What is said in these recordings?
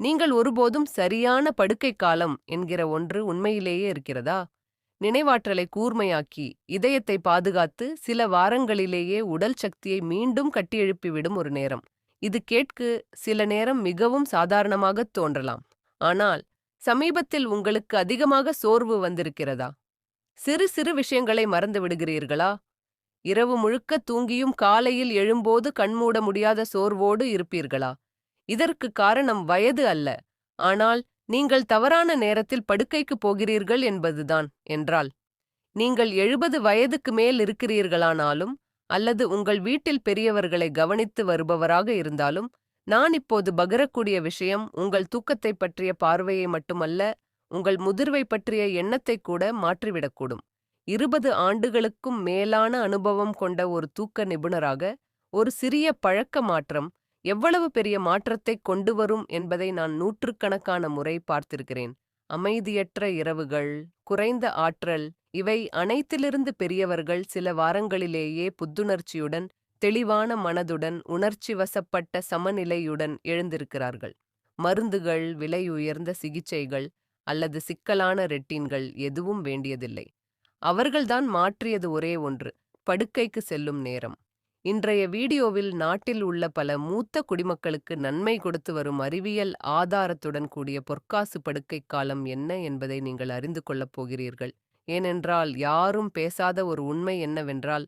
நீங்கள் ஒருபோதும் சரியான படுக்கை காலம் என்கிற ஒன்று உண்மையிலேயே இருக்கிறதா? நினைவாற்றலை கூர்மையாக்கி இதயத்தை பாதுகாத்து சில வாரங்களிலேயே உடல் சக்தியை மீண்டும் கட்டியெழுப்பிவிடும் ஒரு நேரம். இது கேட்கு சில நேரம் மிகவும் சாதாரணமாகத் தோன்றலாம். ஆனால் சமீபத்தில் உங்களுக்கு அதிகமாக சோர்வு வந்திருக்கிறதா? சிறு சிறு விஷயங்களை மறந்து விடுகிறீர்களா? இரவு முழுக்க தூங்கியும் காலையில் எழும்போது கண்மூட முடியாத சோர்வோடு இருப்பீர்களா? இதற்கு காரணம் வயது அல்ல. ஆனால் நீங்கள் தவறான நேரத்தில் படுக்கைக்கு போகிறீர்கள் என்பதுதான் என்றால் நீங்கள் எழுபது வயதுக்கு மேல் இருக்கிறீர்களானாலும் அல்லது உங்கள் வீட்டில் பெரியவர்களை கவனித்து வருபவராக இருந்தாலும் நான் இப்போது பகரக்கூடிய விஷயம் உங்கள் தூக்கத்தை பற்றிய பார்வையை மட்டுமல்ல உங்கள் முதிர்வை பற்றிய எண்ணத்தை கூட மாற்றிவிடக்கூடும். இருபது ஆண்டுகளுக்கும் மேலான அனுபவம் கொண்ட ஒரு தூக்க நிபுணராக ஒரு சிறிய பழக்க மாற்றம் எவ்வளவு பெரிய மாற்றத்தை கொண்டு வரும் என்பதை நான் நூற்றுக்கணக்கான முறை பார்த்திருக்கிறேன். அமைதியற்ற இரவுகள் குறைந்த ஆற்றல் இவை அனைத்திலிருந்து பெரியவர்கள் சில வாரங்களிலேயே புத்துணர்ச்சியுடன் தெளிவான மனதுடன் உணர்ச்சி வசப்பட்ட சமநிலையுடன் எழுந்திருக்கிறார்கள். மருந்துகள் விலை உயர்ந்த சிகிச்சைகள் அல்லது சிக்கலான ரெட்டின்கள் எதுவும் வேண்டியதில்லை. அவர்கள்தான் மாற்றியது ஒரே ஒன்று படுக்கைக்கு செல்லும் நேரம். இன்றைய வீடியோவில் நாட்டில் உள்ள பல மூத்த குடிமக்களுக்கு நன்மை கொடுத்து வரும் அறிவியல் ஆதாரத்துடன் கூடிய பொற்காசு படுக்கை காலம் என்ன என்பதை நீங்கள் அறிந்து கொள்ளப் போகிறீர்கள். ஏனென்றால் யாரும் பேசாத ஒரு உண்மை என்னவென்றால்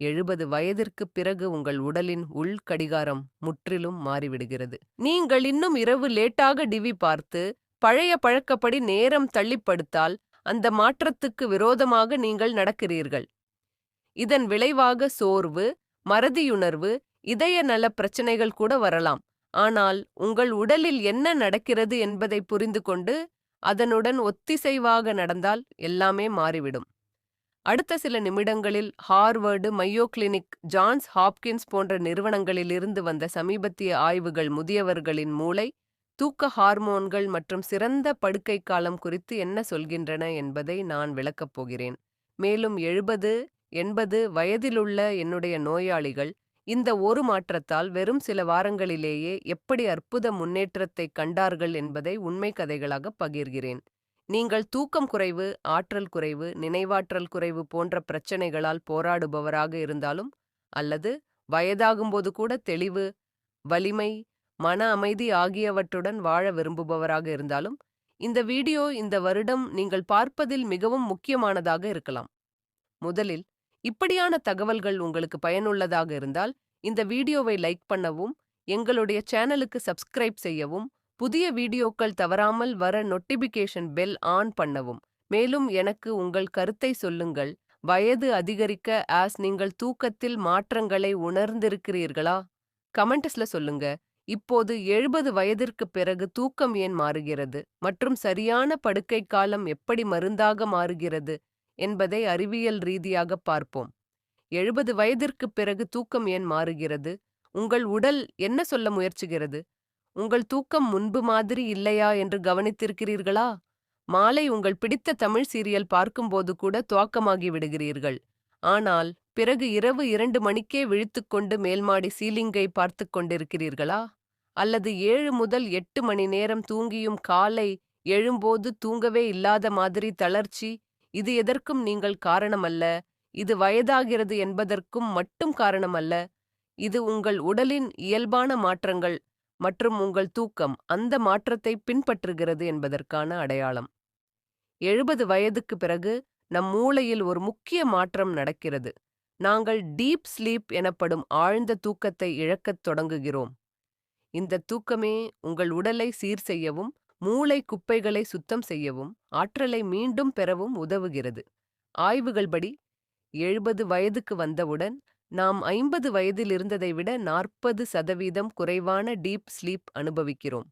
எழுபது வயதிற்குப் பிறகு உங்கள் உடலின் உள் கடிகாரம் முற்றிலும் மாறிவிடுகிறது. நீங்கள் இன்னும் இரவு லேட்டாக டிவி பார்த்து பழைய பழக்கப்படி நேரம் தள்ளிப்படுத்தால் அந்த மாற்றத்துக்கு விரோதமாக நீங்கள் நடக்கிறீர்கள். இதன் விளைவாக சோர்வு மறதியுணர்வு இதய நல பிரச்சனைகள் கூட வரலாம். ஆனால் உங்கள் உடலில் என்ன நடக்கிறது என்பதை புரிந்து கொண்டு அதனுடன் ஒத்திசைவாக நடந்தால் எல்லாமே மாறிவிடும். அடுத்த சில நிமிடங்களில் Harvard Mayo clinic Johns Hopkins போன்ற நிறுவனங்களிலிருந்து வந்த சமீபத்திய ஆய்வுகள் முதியவர்களின் மூளை தூக்க ஹார்மோன்கள் மற்றும் சிறந்த படுக்கை காலம் குறித்து என்ன சொல்கின்றன என்பதை நான் விளக்கப் போகிறேன். மேலும் எழுபது எண்பது வயதிலுள்ள என்னுடைய நோயாளிகள் இந்த ஒரு மாற்றத்தால் வெறும் சில வாரங்களிலேயே எப்படி அற்புத முன்னேற்றத்தை கண்டார்கள் என்பதை உண்மை கதைகளாக பகிர்கிறேன். நீங்கள் தூக்கம் குறைவு ஆற்றல் குறைவு நினைவாற்றல் குறைவு போன்ற பிரச்சனைகளால் போராடுபவராக இருந்தாலும் அல்லது வயதாகும்போது கூட தெளிவு வலிமை மன அமைதி ஆகியவற்றுடன் வாழ விரும்புபவராக இருந்தாலும் இந்த வீடியோ இந்த வருடம் நீங்கள் பார்ப்பதில் மிகவும் முக்கியமானதாக இருக்கலாம். முதலில் இப்படியான தகவல்கள் உங்களுக்கு பயனுள்ளதாக இருந்தால் இந்த வீடியோவை லைக் பண்ணவும் எங்களுடைய சேனலுக்கு சப்ஸ்கிரைப் செய்யவும் புதிய வீடியோக்கள் தவறாமல் வர நோட்டிபிகேஷன் பெல் ஆன் பண்ணவும். மேலும் எனக்கு உங்கள் கருத்தை சொல்லுங்கள். வயது அதிகரிக்க ஆஸ் நீங்கள் தூக்கத்தில் மாற்றங்களை உணர்ந்திருக்கிறீர்களா? கமெண்ட்ஸ்ல சொல்லுங்க. இப்போது எழுபது வயதிற்கு பிறகு தூக்கம் ஏன் மாறுகிறது? மற்றும் சரியான படுக்கை காலம் எப்படி மருந்தாக மாறுகிறது? என்பதை அறிவியல் ரீதியாக பார்ப்போம். எழுபது வயதிற்குப் பிறகு தூக்கம் ஏன் மாறுகிறது? உங்கள் உடல் என்ன சொல்ல முயற்சிகிறது உங்கள் தூக்கம் முன்பு மாதிரி இல்லையா என்று கவனித்திருக்கிறீர்களா? மாலை உங்கள் பிடித்த தமிழ் சீரியல் பார்க்கும்போது கூட துவாக்கமாகி விடுகிறீர்கள். ஆனால் பிறகு இரவு இரண்டு மணிக்கே விழித்துக்கொண்டு மேல்மாடி சீலிங்கை பார்த்து கொண்டிருக்கிறீர்களா? அல்லது ஏழு முதல் எட்டு மணி நேரம் தூங்கியும் காலை எழும்போது தூங்கவே இல்லாத மாதிரி தளர்ச்சி இது எதற்கும் நீங்கள் காரணமல்ல. இது வயதாகிறது என்பதற்கும் மட்டும் காரணமல்ல. இது உங்கள் உடலின் இயல்பான மாற்றங்கள் மற்றும் உங்கள் தூக்கம் அந்த மாற்றத்தை பின்பற்றுகிறது என்பதற்கான அடையாளம். எழுபது வயதுக்கு பிறகு நம் மூளையில் ஒரு முக்கிய மாற்றம் நடக்கிறது. நாங்கள் டீப் ஸ்லீப் எனப்படும் ஆழ்ந்த தூக்கத்தை இழக்கத் தொடங்குகிறோம். இந்த தூக்கமே உங்கள் உடலை சீர் செய்யவும் மூளை குப்பைகளை சுத்தம் செய்யவும் ஆற்றலை மீண்டும் பெறவும் உதவுகிறது. ஆய்வுகள்படி எழுபது வயதுக்கு வந்தவுடன் நாம் ஐம்பது வயதில் இருந்ததை விட நாற்பது சதவீதம் குறைவான டீப் ஸ்லீப் அனுபவிக்கிறோம்.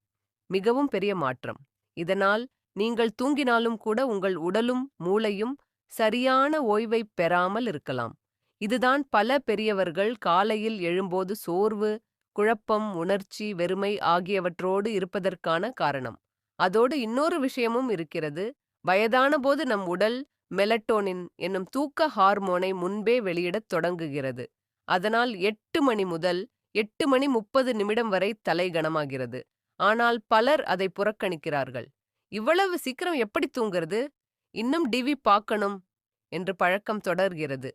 மிகவும் பெரிய மாற்றம். இதனால் நீங்கள் தூங்கினாலும் கூட உங்கள் உடலும் மூளையும் சரியான ஓய்வை பெறாமல் இருக்கலாம். இதுதான் பல பெரியவர்கள் காலையில் எழும்போது சோர்வு குழப்பம் உணர்ச்சி வெறுமை ஆகியவற்றோடு இருப்பதற்கான காரணம். அதோடு இன்னொரு விஷயமும் இருக்கிறது. வயதான போது நம் உடல் மெலட்டோனின் என்னும் தூக்க ஹார்மோனை முன்பே வெளியிடத் தொடங்குகிறது. அதனால் எட்டு மணி முதல் எட்டு மணி முப்பது நிமிடம் வரை தலை கனமாகிறது. ஆனால் பலர் அதை புறக்கணிக்கிறார்கள். இவ்வளவு சீக்கிரம் எப்படி தூங்குறது? இன்னும் டிவி பார்க்கணும் என்று பழக்கம் தொடர்கிறது.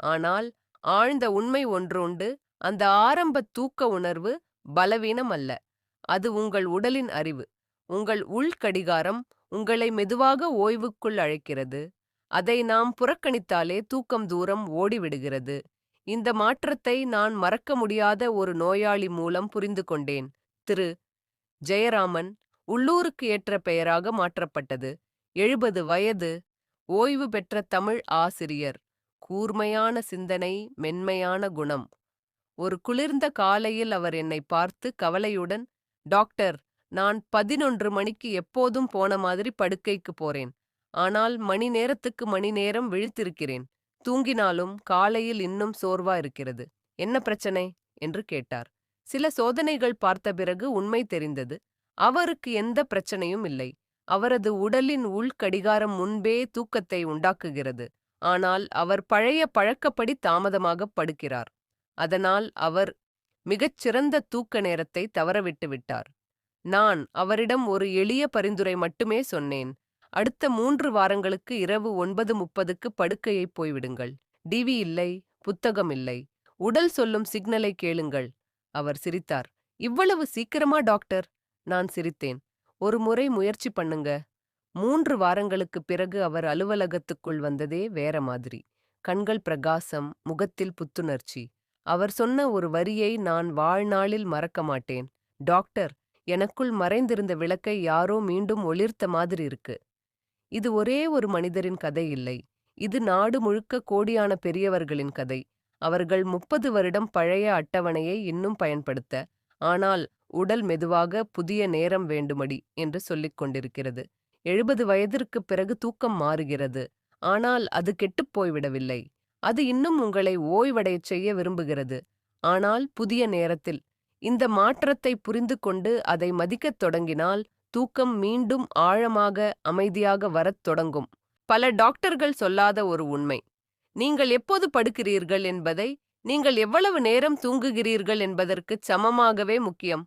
ஆனால் ஆழ்ந்த உண்மை ஒன்று உண்டு. அந்த ஆரம்ப தூக்க உணர்வு பலவீனம் அல்ல. அது உங்கள் உடலின் அறிவு. உங்கள் உள்கடிகாரம் உங்களை மெதுவாக ஓய்வுக்குள் அழைக்கிறது. அதை நாம் புறக்கணித்தாலே தூக்கம் தூரம் ஓடிவிடுகிறது. இந்த மாற்றத்தை நான் மறக்க முடியாத ஒரு நோயாளி மூலம் புரிந்து கொண்டேன். திரு. ஜெயராமன் உள்ளூருக்கு ஏற்ற பெயராக மாற்றப்பட்டது. எழுபது வயது ஓய்வு பெற்ற தமிழ் ஆசிரியர். கூர்மையான சிந்தனை மென்மையான குணம். ஒரு குளிர்ந்த காலையில் அவர் என்னை பார்த்து கவலையுடன் டாக்டர் நான் பதினொன்று மணிக்கு எப்போதும் போன மாதிரி படுக்கைக்கு போறேன். ஆனால் மணி நேரத்துக்கு மணி நேரம் விழித்திருக்கிறேன். தூங்கினாலும் காலையில் இன்னும் சோர்வா இருக்கிறது. என்ன பிரச்சனை? என்று கேட்டார். சில சோதனைகள் பார்த்த பிறகு உண்மை தெரிந்தது. அவருக்கு எந்த பிரச்சனையும் இல்லை. அவரது உடலின் உள்கடிகாரம் முன்பே தூக்கத்தை உண்டாக்குகிறது. ஆனால் அவர் பழைய பழக்கப்படி தாமதமாக படுக்கிறார். அதனால் அவர் மிகச்சிறந்த தூக்க நேரத்தை தவறவிட்டு விட்டார். நான் அவரிடம் ஒரு எளிய பரிந்துரை மட்டுமே சொன்னேன். அடுத்த மூன்று வாரங்களுக்கு இரவு ஒன்பது முப்பதுக்கு படுக்கையை போய்விடுங்கள். டிவி இல்லை புத்தகம் இல்லை. உடல் சொல்லும் சிக்னலை கேளுங்கள். அவர் சிரித்தார். இவ்வளவு சீக்கிரமா டாக்டர்? நான் சிரித்தேன். ஒரு முறை முயற்சி பண்ணுங்க. மூன்று வாரங்களுக்குப் பிறகு அவர் அலுவலகத்துக்குள் வந்ததே வேற மாதிரி. கண்கள் பிரகாசம் முகத்தில் புத்துணர்ச்சி. அவர் சொன்ன ஒரு வரியை நான் வாழ்நாளில் மறக்க மாட்டேன். டாக்டர் எனக்குள் மறைந்திருந்த விளக்கை யாரோ மீண்டும் ஒளிர்த்த மாதிரி இருக்கு. இது ஒரே ஒரு மனிதரின் கதை இல்லை. இது நாடு முழுக்க கோடியான பெரியவர்களின் கதை. அவர்கள் முப்பது வருடம் பழைய அட்டவணையை இன்னும் பயன்படுத்த ஆனால் உடல் மெதுவாக புதிய நேரம் வேண்டுமடி என்று சொல்லிக் கொண்டிருக்கிறது. எழுபது வயதிற்குப் பிறகு தூக்கம் மாறுகிறது. ஆனால் அது கெட்டுப் போய்விடவில்லை. அது இன்னும் உங்களை ஓய்வடையச் செய்ய விரும்புகிறது. ஆனால் புதிய நேரத்தில் இந்த மாற்றத்தை புரிந்து கொண்டு அதை மதிக்கத் தொடங்கினால் தூக்கம் மீண்டும் ஆழமாக அமைதியாக வரத் தொடங்கும். பல டாக்டர்கள் சொல்லாத ஒரு உண்மை. நீங்கள் எப்போது படுக்கிறீர்கள் என்பதை நீங்கள் எவ்வளவு நேரம் தூங்குகிறீர்கள் என்பதற்கு சமமாகவே முக்கியம்.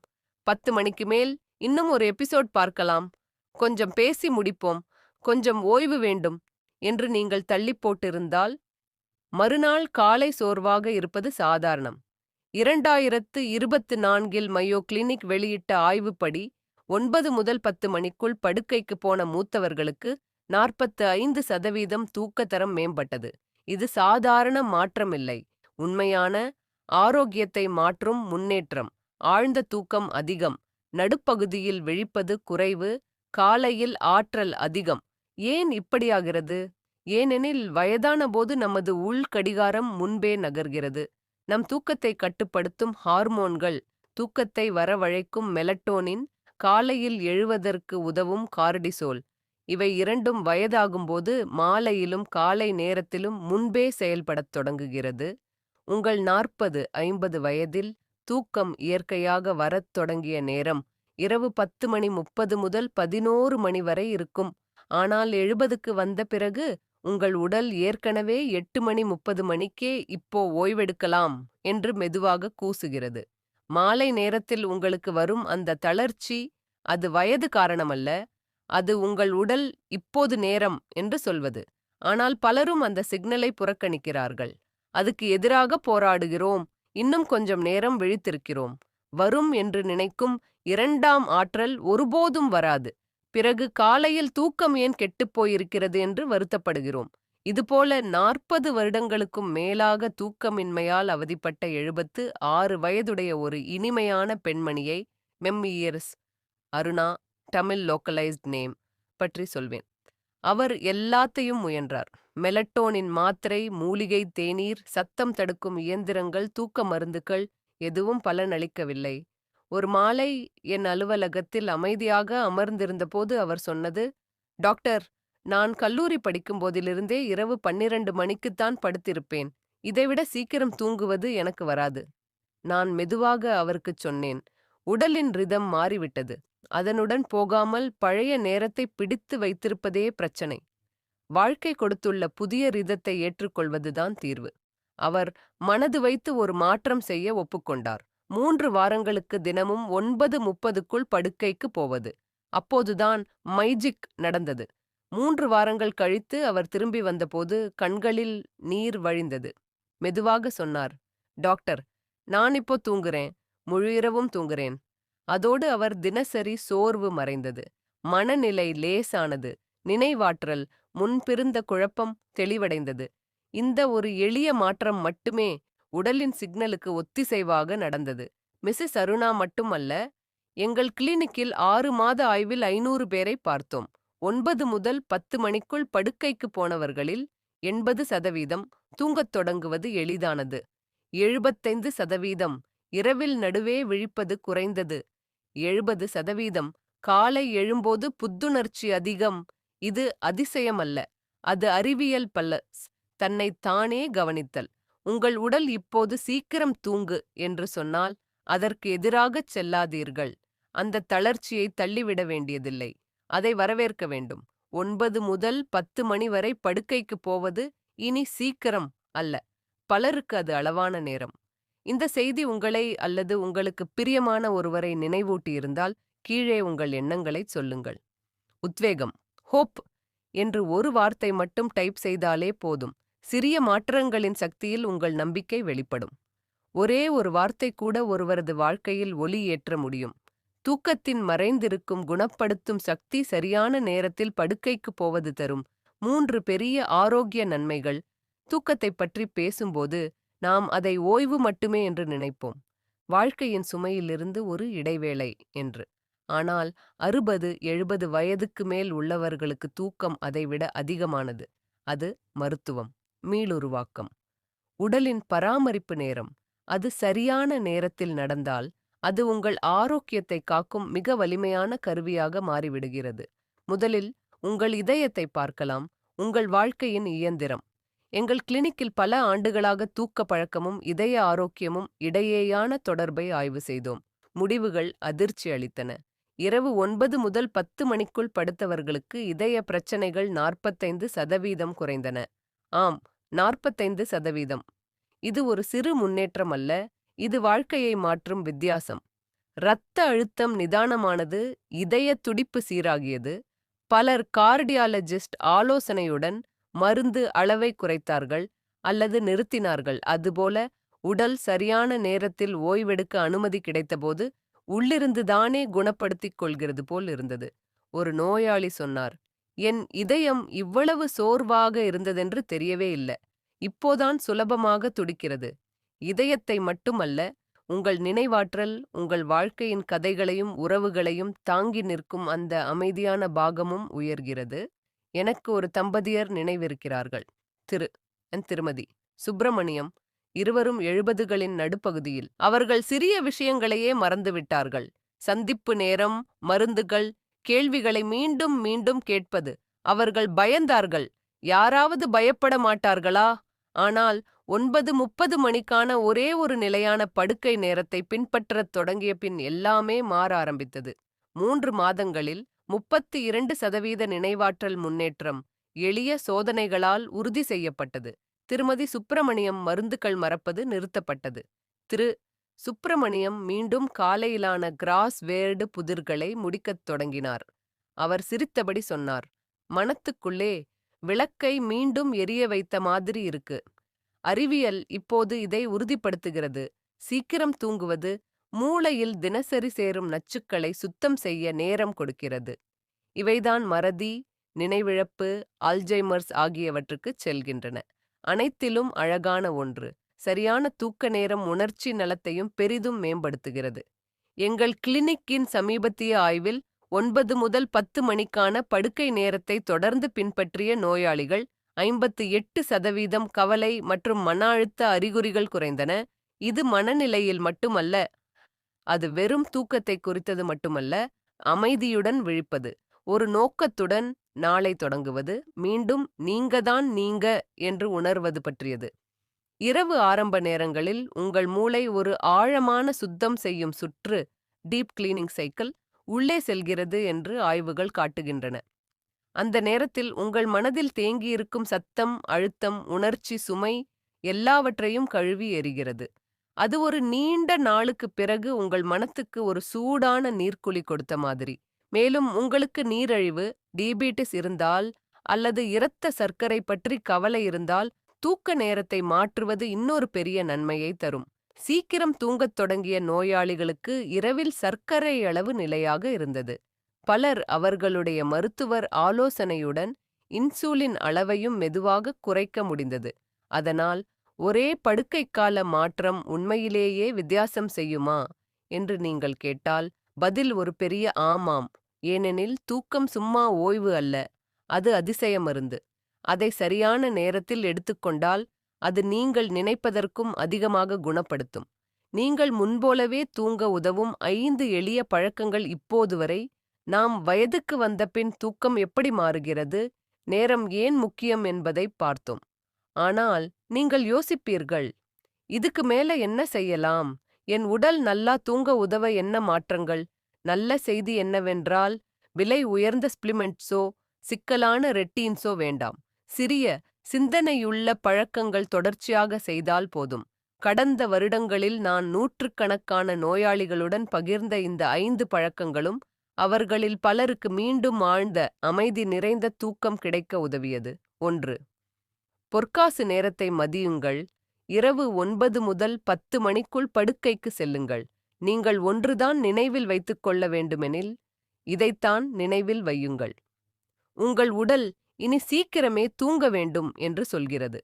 பத்து மணிக்கு மேல் இன்னும் ஒரு எபிசோட் பார்க்கலாம். கொஞ்சம் பேசி முடிப்போம். கொஞ்சம் ஓய்வு வேண்டும் என்று நீங்கள் தள்ளி போட்டிருந்தால் மறுநாள் காலை சோர்வாக இருப்பது சாதாரணம். இரண்டாயிரத்து இருபத்து நான்கில் மையோ கிளினிக் வெளியிட்ட ஆய்வுப்படி ஒன்பது முதல் பத்து மணிக்குள் படுக்கைக்கு போன மூத்தவர்களுக்கு நாற்பத்து ஐந்து சதவீதம் தூக்கத்தரம் மேம்பட்டது. இது சாதாரண மாற்றமில்லை. உண்மையான ஆரோக்கியத்தை மாற்றும் முன்னேற்றம். ஆழ்ந்த தூக்கம் அதிகம். நடுப்பகுதியில் விழிப்பது குறைவு. காலையில் ஆற்றல் அதிகம். ஏன் இப்படியாகிறது? ஏனெனில் வயதான போது நமது உள்கடிகாரம் முன்பே நகர்கிறது. நம் தூக்கத்தை கட்டுப்படுத்தும் ஹார்மோன்கள் தூக்கத்தை வரவழைக்கும் மெலட்டோனின் காலையில் எழுவதற்கு உதவும் கார்டிசோல். இவை இரண்டும் வயதாகும்போது மாலையிலும் காலை நேரத்திலும் முன்பே செயல்படத் தொடங்குகிறது. உங்கள் நாற்பது ஐம்பது வயதில் தூக்கம் இயற்கையாக வரத் தொடங்கிய நேரம் இரவு பத்து மணி முப்பது முதல் பதினோரு மணி வரை இருக்கும். ஆனால் எழுபதுக்கு வந்த பிறகு உங்கள் உடல் ஏற்கனவே எட்டு மணி முப்பது மணிக்கே இப்போ ஓய்வெடுக்கலாம் என்று மெதுவாக கூசுகிறது. மாலை நேரத்தில் உங்களுக்கு வரும் அந்த தளர்ச்சி அது வயது காரணமல்ல அது உங்கள் உடல் இப்போது நேரம் என்று சொல்வது. ஆனால் பலரும் அந்த சிக்னலை புறக்கணிக்கிறார்கள். அதுக்கு எதிராக போராடுகிறோம் இன்னும் கொஞ்சம் நேரம் விழித்திருக்கிறோம். வரும் என்று நினைக்கும் இரண்டாம் ஆற்றல் ஒருபோதும் வராது. பிறகு காலையில் தூக்கம் ஏன் கெட்டுப் போயிருக்கிறது என்று வருத்தப்படுகிறோம். இதுபோல நாற்பது வருடங்களுக்கும் மேலாக தூக்கமின்மையால் அவதிப்பட்ட எழுபத்து ஆறு வயதுடைய ஒரு இனிமையான பெண்மணியை memoirs Aruna Tamil localised name பற்றி சொல்வேன். அவர் எல்லாத்தையும் முயன்றார். மெலட்டோனின் மாத்திரை மூலிகை தேநீர் சத்தம் தடுக்கும் இயந்திரங்கள் தூக்க மருந்துகள் எதுவும் பலனளிக்கவில்லை. ஒரு மாலை என் அலுவலகத்தில் அமைதியாக அமர்ந்திருந்தபோது அவர் சொன்னது டாக்டர் நான் கல்லூரி படிக்கும் போதிலிருந்தே இரவு பன்னிரண்டு மணிக்குத்தான் படுத்திருப்பேன். இதைவிட சீக்கிரம் தூங்குவது எனக்கு வராது. நான் மெதுவாக அவருக்குச் சொன்னேன். உடலின் ரிதம் மாறிவிட்டது. அதனுடன் போகாமல் பழைய நேரத்தை பிடித்து வைத்திருப்பதே பிரச்சனை. வாழ்க்கை கொடுத்துள்ள புதிய ரிதத்தை ஏற்றுக்கொள்வதுதான் தீர்வு. அவர் மனது வைத்து ஒரு மாற்றம் செய்ய ஒப்புக்கொண்டார். மூன்று வாரங்களுக்கு தினமும் ஒன்பது முப்பதுக்குள் படுக்கைக்கு போவது. அப்போதுதான் மைஜிக் நடந்தது. மூன்று வாரங்கள் கழித்து அவர் திரும்பி வந்தபோது கண்களில் நீர் வழிந்தது. மெதுவாக சொன்னார் டாக்டர் நான் இப்போ தூங்குறேன். முழு இரவும் தூங்குறேன். அதோடு அவர் தினசரி சோர்வு மறைந்தது. மனநிலை லேசானது. நினைவாற்றல் முன்பிருந்த குழப்பம் தெளிவடைந்தது. இந்த ஒரு எளிய மாற்றம் மட்டுமே உடலின் சிக்னலுக்கு ஒத்திசைவாக நடந்தது. மிஸ்ஸஸ் அருணா மட்டுமல்ல எங்கள் கிளினிக்கில் ஆறு மாத ஆய்வில் ஐநூறு பேரை பார்த்தோம். ஒன்பது முதல் பத்து மணிக்குள் படுக்கைக்கு போனவர்களில் எண்பது சதவீதம் தூங்கத் தொடங்குவது எளிதானது. எழுபத்தைந்து சதவீதம் இரவில் நடுவே விழிப்பது குறைந்தது. எழுபது சதவீதம் காலை எழும்போது புத்துணர்ச்சி அதிகம். இது அதிசயமல்ல. அது அறிவியல் பல்ல தன்னை தானே கவனித்தல். உங்கள் உடல் இப்போது சீக்கிரம் தூங்கு என்று சொன்னால் அதற்கு எதிராகச் செல்லாதீர்கள். அந்த தளர்ச்சியை தள்ளிவிட வேண்டியதில்லை. அதை வரவேற்க வேண்டும். ஒன்பது முதல் பத்து மணி வரை படுக்கைக்கு போவது இனி சீக்கிரம் அல்ல. பலருக்கு அது அளவான நேரம். இந்த செய்தி உங்களை அல்லது உங்களுக்கு பிரியமான ஒருவரை நினைவூட்டியிருந்தால் கீழே உங்கள் எண்ணங்களை சொல்லுங்கள். உத்வேகம். ஹோப் என்று ஒரு வார்த்தை மட்டும் டைப் செய்தாலே போதும். சிறிய மாற்றங்களின் சக்தியில் உங்கள் நம்பிக்கை வெளிப்படும். ஒரே ஒரு வார்த்தை கூட ஒருவரது வாழ்க்கையில் ஒலி ஏற்ற முடியும். தூக்கத்தின் மறைந்திருக்கும் குணப்படுத்தும் சக்தி சரியான நேரத்தில் படுக்கைக்கு போவது தரும். மூன்று பெரிய ஆரோக்கிய நன்மைகள். தூக்கத்தைப் பற்றி பேசும்போது நாம் அதை ஓய்வு மட்டுமே என்று நினைப்போம். வாழ்க்கையின் சுமையிலிருந்து ஒரு இடைவேளை என்று. ஆனால் அறுபது எழுபது வயதுக்கு மேல் உள்ளவர்களுக்கு தூக்கம் அதைவிட அதிகமானது. அது மருத்துவம். மீளுருவாக்கம். உடலின் பராமரிப்பு நேரம். அது சரியான நேரத்தில் நடந்தால் அது உங்கள் ஆரோக்கியத்தை காக்கும் மிக வலிமையான கருவியாக மாறிவிடுகிறது. முதலில் உங்கள் இதயத்தை பார்க்கலாம். உங்கள் வாழ்க்கையின் இயந்திரம். எங்கள் கிளினிக்கில் பல ஆண்டுகளாக தூக்க பழக்கமும் இதய ஆரோக்கியமும் இடையேயான தொடர்பை ஆய்வு செய்தோம். முடிவுகள் அதிர்ச்சி அளித்தன. இரவு ஒன்பது முதல் பத்து மணிக்குள் படுத்தவர்களுக்கு இதய பிரச்சனைகள் நாற்பத்தைந்து சதவீதம் குறைந்தன. ஆம் நாற்பத்தைந்து சதவீதம். இது ஒரு சிறு முன்னேற்றம் அல்ல இது வாழ்க்கையை மாற்றும் வித்தியாசம். இரத்த அழுத்தம் நிதானமானது இதய துடிப்பு சீராகியது பலர் கார்டியாலஜிஸ்ட் ஆலோசனையுடன் மருந்து அளவை குறைத்தார்கள் அல்லது நிறுத்தினார்கள் அதுபோல உடல் சரியான நேரத்தில் ஓய்வெடுக்க அனுமதி கிடைத்தபோது உள்ளிருந்து தானே குணப்படுத்திக் கொள்கிறது போல் இருந்தது ஒரு நோயாளி சொன்னார். என் இதயம் இவ்வளவு சோர்வாக இருந்ததென்று தெரியவே இல்லை. இப்போதான் சுலபமாக துடிக்கிறது. இதயத்தை மட்டுமல்ல உங்கள் நினைவாற்றல் உங்கள் வாழ்க்கையின் கதைகளையும் உறவுகளையும் தாங்கி நிற்கும் அந்த அமைதியான பாகமும் உயர்கிறது. எனக்கு ஒரு தம்பதியர் நினைவிருக்கிறார்கள். திரு. என் திருமதி. சுப்பிரமணியம் இருவரும் எழுபதுகளின் நடுப்பகுதியில். அவர்கள் சிறிய விஷயங்களையே மறந்துவிட்டார்கள். சந்திப்பு நேரம் மருந்துகள் கேள்விகளை மீண்டும் மீண்டும் கேட்பது. அவர்கள் பயந்தார்கள். யாராவது பயப்பட மாட்டார்களா? ஆனால் ஒன்பது முப்பது மணிக்கான ஒரே ஒரு நிலையான படுக்கை நேரத்தை பின்பற்றத் தொடங்கிய பின் எல்லாமே மாற ஆரம்பித்தது. மூன்று மாதங்களில் முப்பத்தி இரண்டு சதவீத நினைவாற்றல் முன்னேற்றம் எளிய சோதனைகளால் உறுதி செய்யப்பட்டது. திருமதி சுப்பிரமணியம் மருந்துகள் மறப்பது நிறுத்தப்பட்டது. திரு. சுப்பிரமணியம் மீண்டும் காலையிலான கிராஸ் வேர்டு புதிர்களை முடிக்கத் தொடங்கினார். அவர் சிரித்தபடி சொன்னார் மனத்துக்குள்ளே விளக்கை மீண்டும் எரிய வைத்த மாதிரி இருக்கு. அறிவியல் இப்போது இதை உறுதிப்படுத்துகிறது. சீக்கிரம் தூங்குவது மூளையில் தினசரி சேரும் நச்சுக்களை சுத்தம் செய்ய நேரம் கொடுக்கிறது. இவைதான் மறதி நினைவிழப்பு அல்ஜைமர்ஸ் ஆகியவற்றுக்கு செல்கின்றன. அனைத்திலும் அழகான ஒன்று. சரியான தூக்க நேரம் உணர்ச்சி நலத்தையும் பெரிதும் மேம்படுத்துகிறது. எங்கள் கிளினிக்கின் சமீபத்திய ஆய்வில் ஒன்பது முதல் பத்து மணிக்கான படுக்கை நேரத்தை தொடர்ந்து பின்பற்றிய நோயாளிகள் ஐம்பத்து எட்டு சதவீதம் கவலை மற்றும் மன அழுத்த அறிகுறிகள் குறைந்தன. இது மனநிலையில் மட்டுமல்ல அது வெறும் தூக்கத்தை குறித்தது மட்டுமல்ல அமைதியுடன் விழிப்பது. ஒரு நோக்கத்துடன் நாளை தொடங்குவது மீண்டும் நீங்கதான் நீங்க என்று உணர்வது பற்றியது. இரவு ஆரம்ப நேரங்களில் உங்கள் மூளை ஒரு ஆழமான சுத்தம் செய்யும் சுற்று டீப் கிளீனிங் சைக்கிள் உள்ளே செல்கிறது என்று ஆய்வுகள் காட்டுகின்றன. அந்த நேரத்தில் உங்கள் மனதில் தேங்கியிருக்கும் சத்தம் அழுத்தம் உணர்ச்சி சுமை எல்லாவற்றையும் கழுவி எறிகிறது. அது ஒரு நீண்ட நாளுக்குப் பிறகு உங்கள் மனத்துக்கு ஒரு சூடான நீர்க்குழி கொடுத்த மாதிரி. மேலும் உங்களுக்கு நீரழிவு டீபீட்டிஸ் இருந்தால் அல்லது இரத்த சர்க்கரை பற்றி கவலை இருந்தால் தூக்க நேரத்தை மாற்றுவது இன்னொரு பெரிய நன்மையை தரும். சீக்கிரம் தூங்கத் தொடங்கிய நோயாளிகளுக்கு இரவில் சர்க்கரை அளவு நிலையாக இருந்தது. பலர் அவர்களுடைய மருத்துவர் ஆலோசனையுடன் இன்சுலின் அளவையும் மெதுவாக குறைக்க முடிந்தது. அதனால் ஒரே படுக்கைக்கால மாற்றம் உண்மையிலேயே வித்தியாசம் செய்யுமா என்று நீங்கள் கேட்டால் பதில் ஒரு பெரிய ஆமாம். ஏனெனில் தூக்கம் சும்மா ஓய்வு அல்ல. அது அதிசய மருந்து அதை சரியான நேரத்தில் எடுத்துக்கொண்டால் அது நீங்கள் நினைப்பதற்கும் அதிகமாக குணப்படுத்தும். நீங்கள் முன்போலவே தூங்க உதவும் ஐந்து எளிய பழக்கங்கள் இப்போது வரை. நாம் வயதுக்கு வந்த பின் தூக்கம் எப்படி மாறுகிறது? நேரம் ஏன் முக்கியம் என்பதை பார்த்தோம். ஆனால் நீங்கள் யோசிப்பீர்கள் இதுக்கு மேல என்ன செய்யலாம்? என் உடல் நல்லா தூங்க உதவ என்ன மாற்றங்கள்? நல்ல செய்தி என்னவென்றால் விலை உயர்ந்த ஸ்பிளிமெண்ட்ஸோ சிக்கலான ரெட்டீன்ஸோ வேண்டாம். சிறிய சிந்தனையுள்ள பழக்கங்கள் தொடர்ச்சியாக செய்தால் போதும். கடந்த வருடங்களில் நான் நூற்றுக்கணக்கான நோயாளிகளுடன் பகிர்ந்த இந்த ஐந்து பழக்கங்களும் அவர்களில் பலருக்கு மீண்டும் ஆழ்ந்த அமைதி நிறைந்த தூக்கம் கிடைக்க உதவியது. ஒன்று பொற்காசு நேரத்தை மதியுங்கள். இரவு ஒன்பது முதல் பத்து மணிக்குள் படுக்கைக்கு செல்லுங்கள். நீங்கள் ஒன்றுதான் நினைவில் வைத்துக் கொள்ள வேண்டுமெனில் இதைத்தான் நினைவில் வையுங்கள். உங்கள் உடல் இனி சீக்கிரமே தூங்க வேண்டும் என்று சொல்கிறது.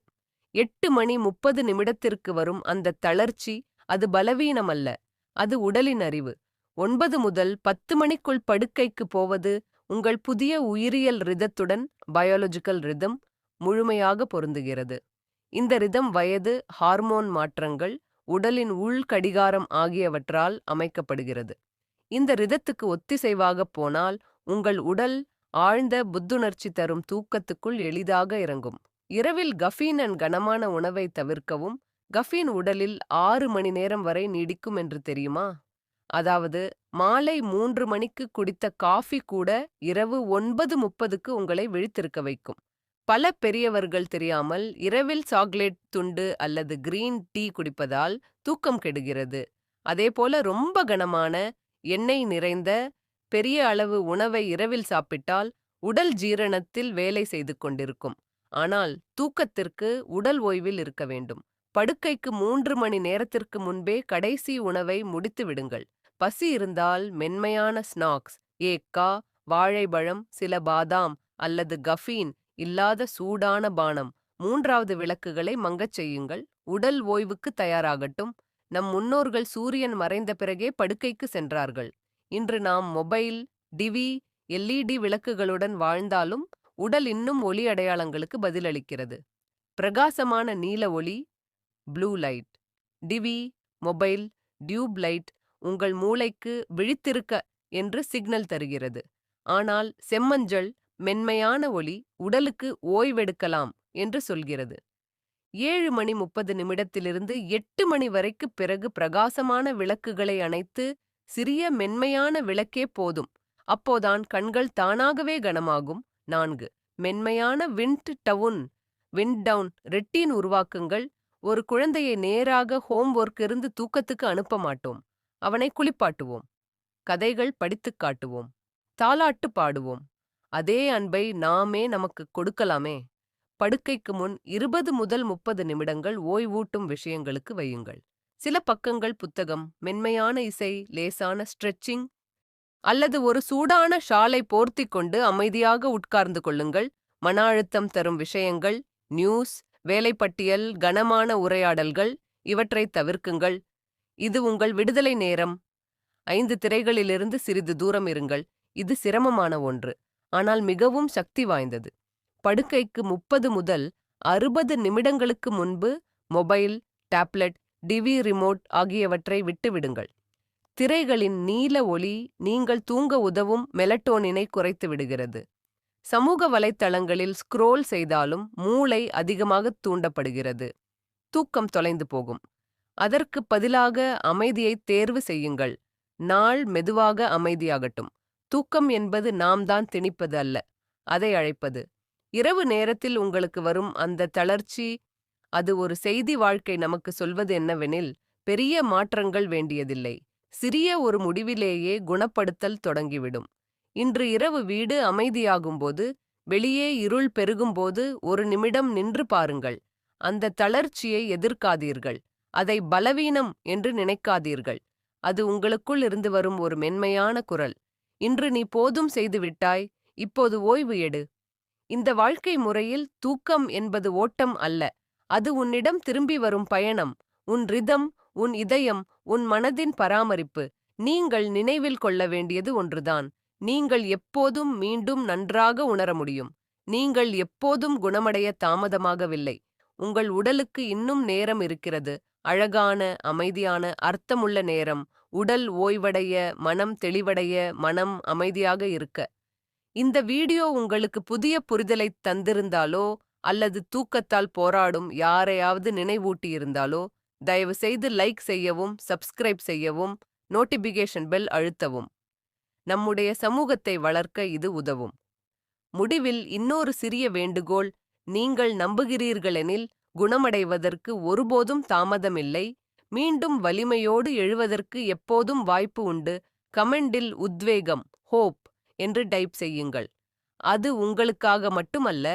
எட்டு மணி முப்பது நிமிடத்திற்கு வரும் அந்த தளர்ச்சி அது பலவீனமல்ல அது உடலின் அறிவு. ஒன்பது முதல் பத்து மணிக்குள் படுக்கைக்கு போவது உங்கள் புதிய உயிரியல் ரிதத்துடன் பயாலஜிக்கல் ரிதம் முழுமையாக பொருந்துகிறது. இந்த ரிதம் வயது ஹார்மோன் மாற்றங்கள் உடலின் உள் கடிகாரம் ஆகியவற்றால் அமைக்கப்படுகிறது. இந்த ரிதத்துக்கு ஒத்திசைவாகப் போனால் உங்கள் உடல் ஆழ்ந்த புத்துணர்ச்சி தரும் தூக்கத்துக்குள் எளிதாக இறங்கும். இரவில் கஃபீனன் அண்ட் கனமான உணவை தவிர்க்கவும் கஃபீன் உடலில் ஆறு மணி நேரம் வரை நீடிக்கும் என்று தெரியுமா? அதாவது மாலை மூன்று மணிக்கு குடித்த காஃபி கூட இரவு ஒன்பது முப்பதுக்கு உங்களை விழித்திருக்க வைக்கும். பல பெரியவர்கள் தெரியாமல் இரவில் சாக்லேட் துண்டு அல்லது கிரீன் டீ குடிப்பதால் தூக்கம் கெடுகிறது. அதேபோல ரொம்ப கனமான எண்ணெய் நிறைந்த பெரிய அளவு உணவை இரவில் சாப்பிட்டால் உடல் ஜீரணத்தில் வேலை செய்து கொண்டிருக்கும். ஆனால் தூக்கத்திற்கு உடல் ஓய்வில் இருக்க வேண்டும். படுக்கைக்கு மூன்று மணி நேரத்திற்கு முன்பே கடைசி உணவை முடித்து விடுங்கள். பசி இருந்தால் மென்மையான ஸ்நாக்ஸ் ஏக்கா வாழைப்பழம் சில பாதாம் அல்லது கஃபீன் இல்லாத சூடான பானம் மூன்றாவது விளக்குகளை மங்கச் செய்யுங்கள். உடல் ஓய்வுக்கு தயாராகட்டும். நம் முன்னோர்கள் சூரியன் மறைந்த பிறகே படுக்கைக்கு சென்றார்கள். இன்று நாம் மொபைல் டிவி எல்இடி விளக்குகளுடன் வாழ்ந்தாலும் உடல் இன்னும் ஒளி அடையாளங்களுக்கு பதிலளிக்கிறது. பிரகாசமான நீல ஒளி blue light TV mobile tube light உங்கள் மூளைக்கு விழித்திருக்க என்று சிக்னல் தருகிறது. ஆனால் செம்மஞ்சள் மென்மையான ஒளி உடலுக்கு ஓய்வெடுக்கலாம் என்று சொல்கிறது. ஏழு மணி முப்பது நிமிடத்திலிருந்து எட்டு மணி வரைக்கு பிறகு பிரகாசமான விளக்குகளை அணைத்து சிறிய மென்மையான விளக்கே போதும். அப்போதான் கண்கள் தானாகவே கனமாகும். நான்கு. மென்மையான wind down wind down routine உருவாக்குங்கள். ஒரு குழந்தையை நேராக ஹோம் ஒர்க் இருந்து தூக்கத்துக்கு அனுப்ப மாட்டோம். அவனை குளிப்பாட்டுவோம். கதைகள் படித்துக் காட்டுவோம். தாலாட்டு பாடுவோம். அதே அன்பை நாமே நமக்கு கொடுக்கலாமே. படுக்கைக்கு முன் இருபது முதல் முப்பது நிமிடங்கள் ஓய்வூட்டும் விஷயங்களுக்கு வையுங்கள். சில பக்கங்கள் புத்தகம் மென்மையான இசை லேசான ஸ்ட்ரெச்சிங் அல்லது ஒரு சூடான ஷாலை போர்த்தி கொண்டு அமைதியாக உட்கார்ந்து கொள்ளுங்கள். மன அழுத்தம் தரும் விஷயங்கள் நியூஸ் வேலைப்பட்டியல் கனமான உரையாடல்கள் இவற்றை தவிர்க்குங்கள். இது உங்கள் விடுதலை நேரம். ஐந்து திரைகளிலிருந்து சிறிது தூரம் இருங்கள். இது சிரமமான ஒன்று ஆனால் மிகவும் சக்தி வாய்ந்தது. படுக்கைக்கு முப்பது முதல் அறுபது நிமிடங்களுக்கு முன்பு மொபைல் டேப்லெட் டிவி ரிமோட் ஆகியவற்றை விட்டுவிடுங்கள். திரைகளின் நீல ஒளி நீங்கள் தூங்க உதவும் மெலட்டோனினை குறைத்து விடுகிறது. சமூக வலைத்தளங்களில் ஸ்க்ரோல் செய்தாலும் மூளை அதிகமாக தூண்டப்படுகிறது. தூக்கம் தொலைந்து போகும். அதற்கு பதிலாக அமைதியை தேர்வு செய்யுங்கள். நாள் மெதுவாக அமைதியாகட்டும். தூக்கம் என்பது நாம் தான் திணிப்பது அல்ல அதை அழைப்பது. இரவு நேரத்தில் உங்களுக்கு வரும் அந்த தளர்ச்சி அது ஒரு செய்தி வாழ்க்கை நமக்கு சொல்வது என்னவெனில் பெரிய மாற்றங்கள் வேண்டியதில்லை. சிறிய ஒரு முடிவிலேயே குணப்படுத்தல் தொடங்கிவிடும். இன்று இரவு வீடு அமைதியாகும்போது வெளியே இருள் பெருகும்போது ஒரு நிமிடம் நின்று பாருங்கள். அந்த தளர்ச்சியை எதிர்க்காதீர்கள். அதை பலவீனம் என்று நினைக்காதீர்கள். அது உங்களுக்குள் இருந்து வரும் ஒரு மென்மையான குரல். இன்று நீ போதும் செய்துவிட்டாய் இப்போது ஓய்வு எடு. இந்த வாழ்க்கை முறையில் தூக்கம் என்பது ஓட்டம் அல்ல. அது உன்னிடம் திரும்பி வரும் பயணம் உன் ரிதம் உன் இதயம் உன் மனதின் பராமரிப்பு. நீங்கள் நினைவில் கொள்ள வேண்டியது ஒன்றுதான். நீங்கள் எப்போதும் மீண்டும் நன்றாக உணர முடியும். நீங்கள் எப்போதும் குணமடைய தாமதமாகவில்லை. உங்கள் உடலுக்கு இன்னும் நேரம் இருக்கிறது. அழகான அமைதியான அர்த்தமுள்ள நேரம். உடல் ஓய்வடைய மனம் தெளிவடைய மனம் அமைதியாக இருக்க. இந்த வீடியோ உங்களுக்கு புதிய புரிதலை தந்திருந்தாலோ அல்லது தூக்கத்தால் போராடும் யாரையாவது நினைவூட்டியிருந்தாலோ தயவு செய்து லைக் செய்யவும் சப்ஸ்கிரைப் செய்யவும் நோட்டிபிகேஷன் பெல் அழுத்தவும். நம்முடைய சமூகத்தை வளர்க்க இது உதவும். முடிவில் இன்னொரு சிறிய வேண்டுகோள் நீங்கள் நம்புகிறீர்களெனில் குணமடைவதற்கு ஒருபோதும் தாமதமில்லை. மீண்டும் வலிமையோடு எழுவதற்கு எப்போதும் வாய்ப்பு உண்டு. கமெண்டில் உத்வேகம் ஹோப் என்று டைப் செய்யுங்கள். அது உங்களுக்காக மட்டுமல்ல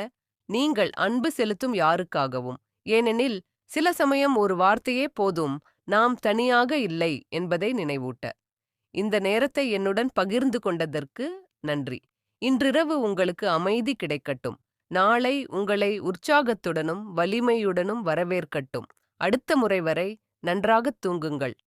நீங்கள் அன்பு செலுத்தும் யாருக்காகவும். ஏனெனில் சில சமயம் ஒரு வார்த்தையே போதும் நாம் தனியாக இல்லை என்பதை நினைவூட்ட. இந்த நேரத்தை என்னுடன் பகிர்ந்து கொண்டதற்கு நன்றி. இன்றிரவு உங்களுக்கு அமைதி கிடைக்கட்டும். நாளை உங்களை உற்சாகத்துடனும் வலிமையுடனும் வரவேற்கட்டும். அடுத்த முறை வரை நன்றாகத் தூங்குங்கள்.